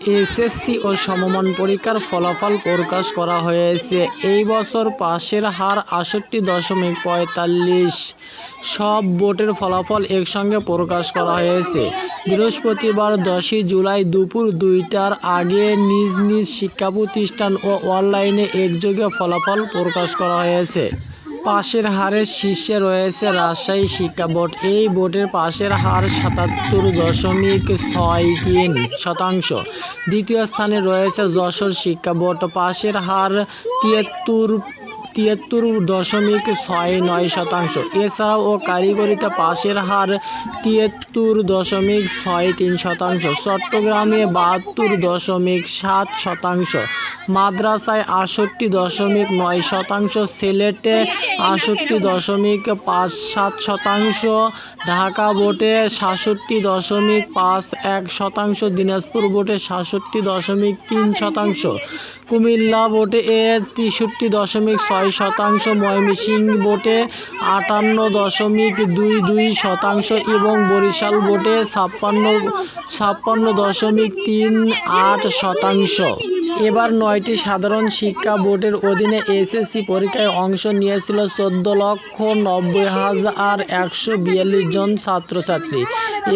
SSC ও সমমান পরীক্ষার ফলাফল প্রকাশ করা হয়েছে। এই বছর পাশের হার আষট্টি দশমিক পঁয়তাল্লিশ। সব বোর্ডের ফলাফল একসঙ্গে প্রকাশ করা হয়েছে। বৃহস্পতিবার দশই জুলাই দুপুর দুইটার আগে নিজ নিজ শিক্ষা প্রতিষ্ঠান ও অনলাইনে একযোগে ফলাফল প্রকাশ করা হয়েছে। পাশের হারের শীর্ষে রয়েছে রাজশাহী শিক্ষা বোর্ড। এই বোর্ডের পাশের হার সাতাত্তর দশমিক ছয় তিন শতাংশ। দ্বিতীয় স্থানে রয়েছে যশোর শিক্ষা বোর্ড। পাশের হার তিয়াত্তর তিয়াত্তর দশমিক ছয় নয় শতাংশ। এছাড়াও কারিগরিতে পাশের হার তিয়াত্তর দশমিক ছয় তিন শতাংশ। চট্টগ্রামে বাহাত্তর দশমিক সাত শতাংশ। মাদ্রাসায় আটষট্টি দশমিক নয় শতাংশ, সিলেটে আটষট্টি দশমিক পাঁচ সাত শতাংশ, ঢাকা বোর্ডে সাতষট্টি দশমিক পাঁচ এক শতাংশ, দিনাজপুর বোর্ডে সাতষট্টি দশমিক তিন শতাংশ। কুমিল্লা বোর্ডে এ তেষট্টি দশমিক ছয় শতাংশ, ময়মনসিংহ বোর্ডে আটান্ন দশমিক দুই দুই শতাংশ এবং বরিশাল বোর্ডে ছাপ্পান্ন ছাপ্পান্ন দশমিক তিন আট শতাংশ। এবার নয়টি সাধারণ শিক্ষা বোর্ডের অধীনে এসএসসি পরীক্ষায় অংশ নিয়েছিল চোদ্দ লক্ষ নব্বই হাজার একশো বিয়াল্লিশ জন ছাত্রছাত্রী।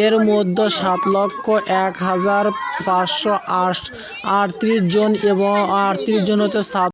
এর মধ্যে সাত লক্ষ এক হাজার পাঁচশো আট আটত্রিশ জন এবং আটত্রিশ জন হচ্ছে